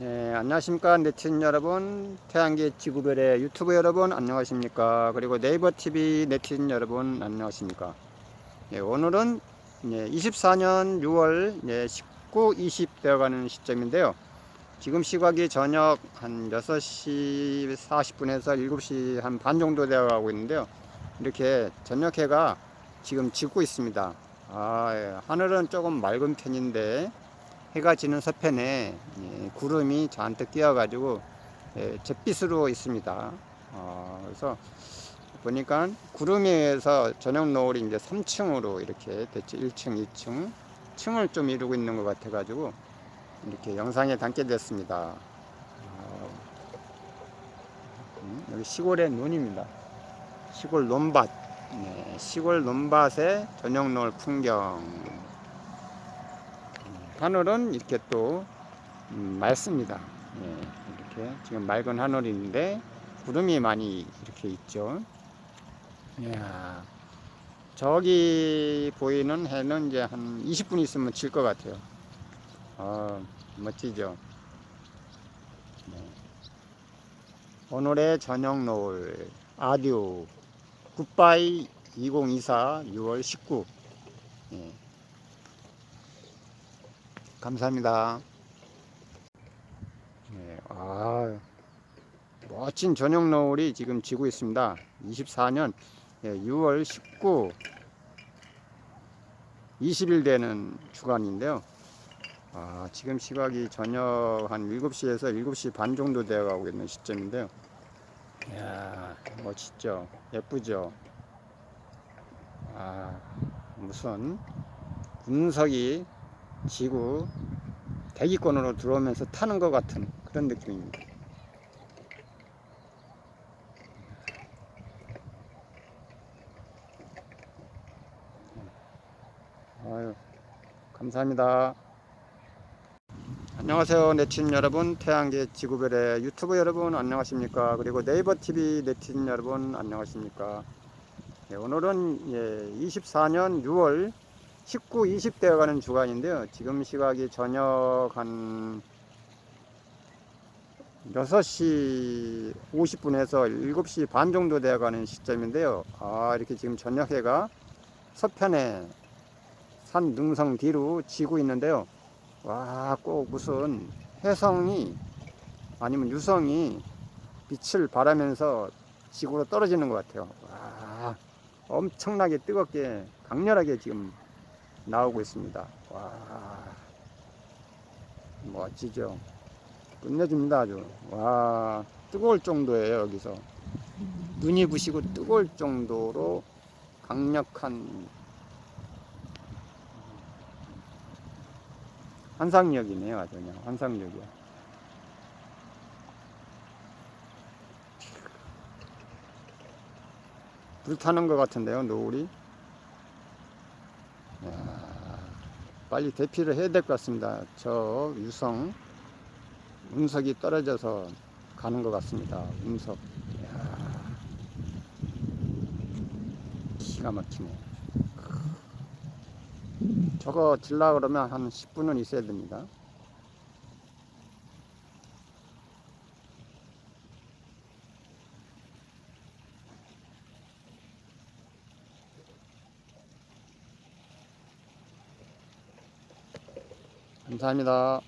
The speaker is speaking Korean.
네, 안녕하십니까 네티즌 여러분, 태양계 지구별의 유튜브 여러분 안녕하십니까? 그리고 네이버 TV 네티즌 여러분 안녕하십니까? 네, 오늘은 24년 6월 19, 20 되어가는 시점인데요. 지금 시각이 저녁 한 6시 40분에서 7시 한 반 정도 되어가고 있는데요. 이렇게 저녁 해가 지금 지고 있습니다. 아, 예, 하늘은 조금 맑은 편인데 해가 지는 서편에 예, 구름이 잔뜩 끼어가지고 예, 잿빛으로 있습니다. 어, 그래서 보니까 구름에 의해서 저녁 노을이 이제 3층으로 이렇게 됐죠. 1층, 2층 층을 좀 이루고 있는 것 같아가지고 이렇게 영상에 담게 됐습니다. 어, 음, 여기 시골의 논입니다. 시골 논밭, 네, 시골 논밭의 저녁 노을 풍경. 하늘은 이렇게 또 음, 맑습니다. 예, 이렇게 지금 맑은 하늘인데 구름이 많이 이렇게 있죠. 이야, 저기 보이는 해는 이제 한 20분 있으면 질 것 같아요. 어, 멋지죠. 네. 오늘의 저녁 노을 아디오 굿바이 2024 6월 19 예. 감사합니다. 네, 아, 멋진 저녁 노을이 지금 지고 있습니다. 24년 6월 19, 20일 되는 주간인데요. 아, 지금 시각이 저녁 한 7시에서 7시 반 정도 되어 가고 있는 시점인데요. 이야, 멋지죠? 예쁘죠? 아, 무슨 군석이 지구 대기권으로 들어오면서 타는 것 같은 그런 느낌입니다. 아유, 감사합니다. 안녕하세요 네티즌 여러분 태양계 지구별의 유튜브 여러분 안녕하십니까 그리고 네이버 TV 네티즌 여러분 안녕하십니까 네, 오늘은 예, 24년 6월 19, 20 되어가는 주간인데요. 지금 시각이 저녁 한 6시 50분에서 7시 반 정도 되어가는 시점인데요. 아, 이렇게 지금 저녁 해가 서편에 산 능성 뒤로 지고 있는데요. 와, 꼭 무슨 혜성이 아니면 유성이 빛을 발하면서 지구로 떨어지는 것 같아요. 와, 엄청나게 뜨겁게 강렬하게 지금 나오고 있습니다. 와, 멋지죠? 끝내줍니다, 아주. 와, 뜨거울 정도예요, 여기서. 눈이 부시고 뜨거울 정도로 강력한 환상력이네요, 아주 그냥 환상력이야. 불타는 것 같은데요, 노을이. 야, 빨리 대피를 해야 될 것 같습니다. 저 유성 운석이 떨어져서 가는 것 같습니다. 운석. 야, 기가 막히네. 저거 질라 그러면 한 10분은 있어야 됩니다. 감사합니다.